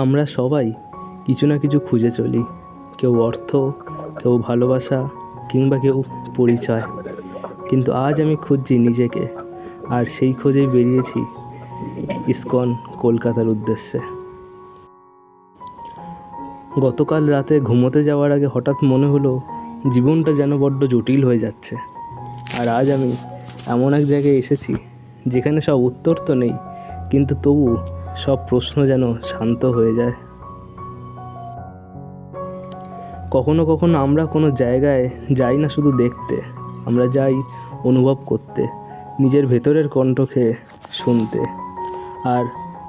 আমরা সবাই কিছু না কিছু খুঁজে চলি। কেউ অর্থ, কেউ ভালোবাসা কিংবা কেউ পরিচয়। কিন্তু আজ আমি খুঁজছি নিজেকে, আর সেই খোঁজেই বেরিয়েছি ইসকন, কলকাতার উদ্দেশ্যে। গতকাল রাতে ঘুমোতে যাওয়ার আগে হঠাৎ মনে হলো জীবনটা যেন বড্ড জটিল হয়ে যাচ্ছে। আর আজ আমি এমন এক জায়গায় এসেছি যেখানে সব উত্তর তো নেই, কিন্তু তবু সব প্রশ্ন যেন শান্ত হয়ে যায়। কখনো কখনো আমরা কোনো জায়গায় যাই না শুধু দেখতে, আমরা যাই অনুভব করতে, নিজের ভেতরের কণ্ঠকে শুনতে। আর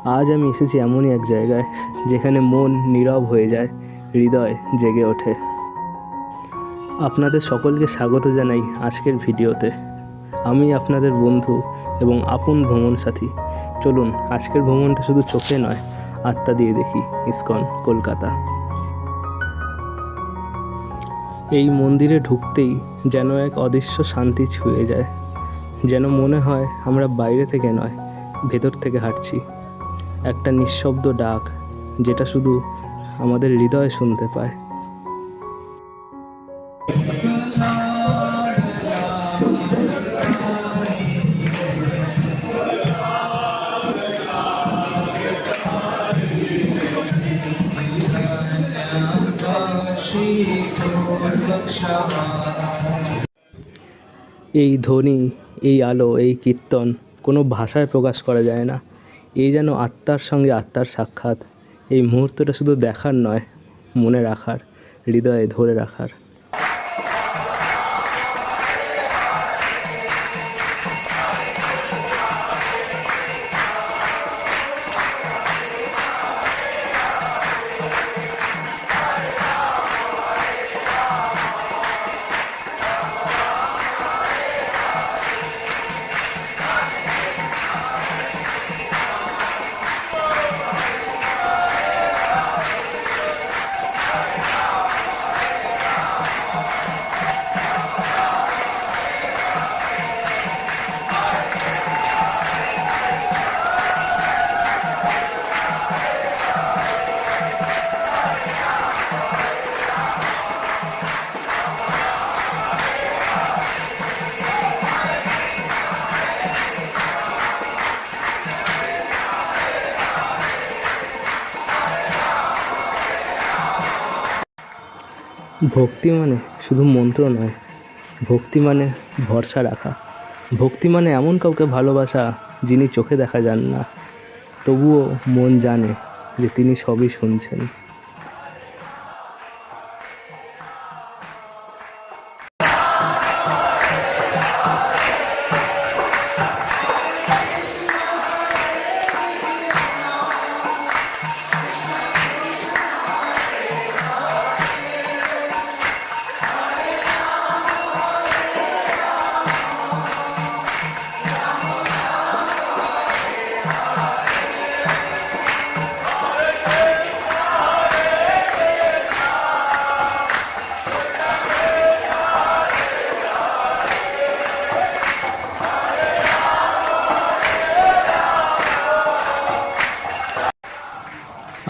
আজ আমি এসেছি এমনই এক জায়গায়, যেখানে মন নীরব হয়ে যায়, হৃদয় জেগে ওঠে। আপনাদের সকলকে স্বাগত জানাই আজকের ভিডিওতে। আমি আপনাদের বন্ধু এবং আপন ভ্রমণ সাথী চলুন, আজকের ভ্রমণটা শুধু চোখে নয়, আত্মা দিয়ে দেখি, ইসকন, কলকাতা। এই মন্দিরে ঢুকতেই যেন এক অদৃশ্য শান্তি ছুঁয়ে যায়, যেন মনে হয় আমরা বাইরে থেকে নয়, ভেতর থেকে হাঁটছি। একটা নিঃশব্দ ডাক, যেটা শুধু আমাদের হৃদয়ে শুনতে পায়। এই ধ্বনি, এই আলো, এই কীর্তন কোনো ভাষায় প্রকাশ করা যায় না। এই যেন আত্মার সঙ্গে আত্মার সাক্ষাৎ। এই মুহূর্তটা শুধু দেখার নয়, মনে রাখার, হৃদয়ে ধরে রাখার। ভক্তি মানে শুধু মন্ত্র নয়, ভক্তি মানে ভরসা রাখা। ভক্তি মানে এমন কাউকে ভালোবাসা যিনি চোখে দেখা যান না, তবুও মন জানে যে তিনি সবই শুনছেন।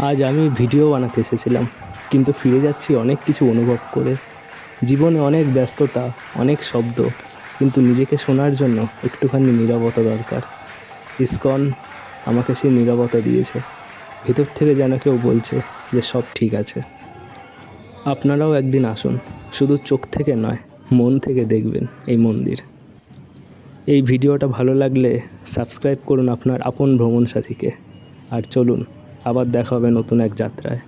আজ আমি ভিডিও বানাতে এসেছিলাম, কিন্তু ফিরে যাচ্ছি অনেক কিছু অনুভব করে। জীবনে অনেক ব্যস্ততা, অনেক শব্দ, কিন্তু নিজেকে শোনার জন্য একটুখানি নীরবতা দরকার। ইসকন আমাকে সেই নীরবতা দিয়েছে। ভেতর থেকে যেন কেউ বলছে যে সব ঠিক আছে। আপনারাও একদিন আসুন, শুধু চোখ থেকে নয়, মন থেকে দেখবেন এই মন্দির। এই ভিডিওটা ভালো লাগলে সাবস্ক্রাইব করুন আপনার আপন ভ্রমণ সাথীকে আর চলুন আবার দেখা হবে নতুন এক যাত্রায়।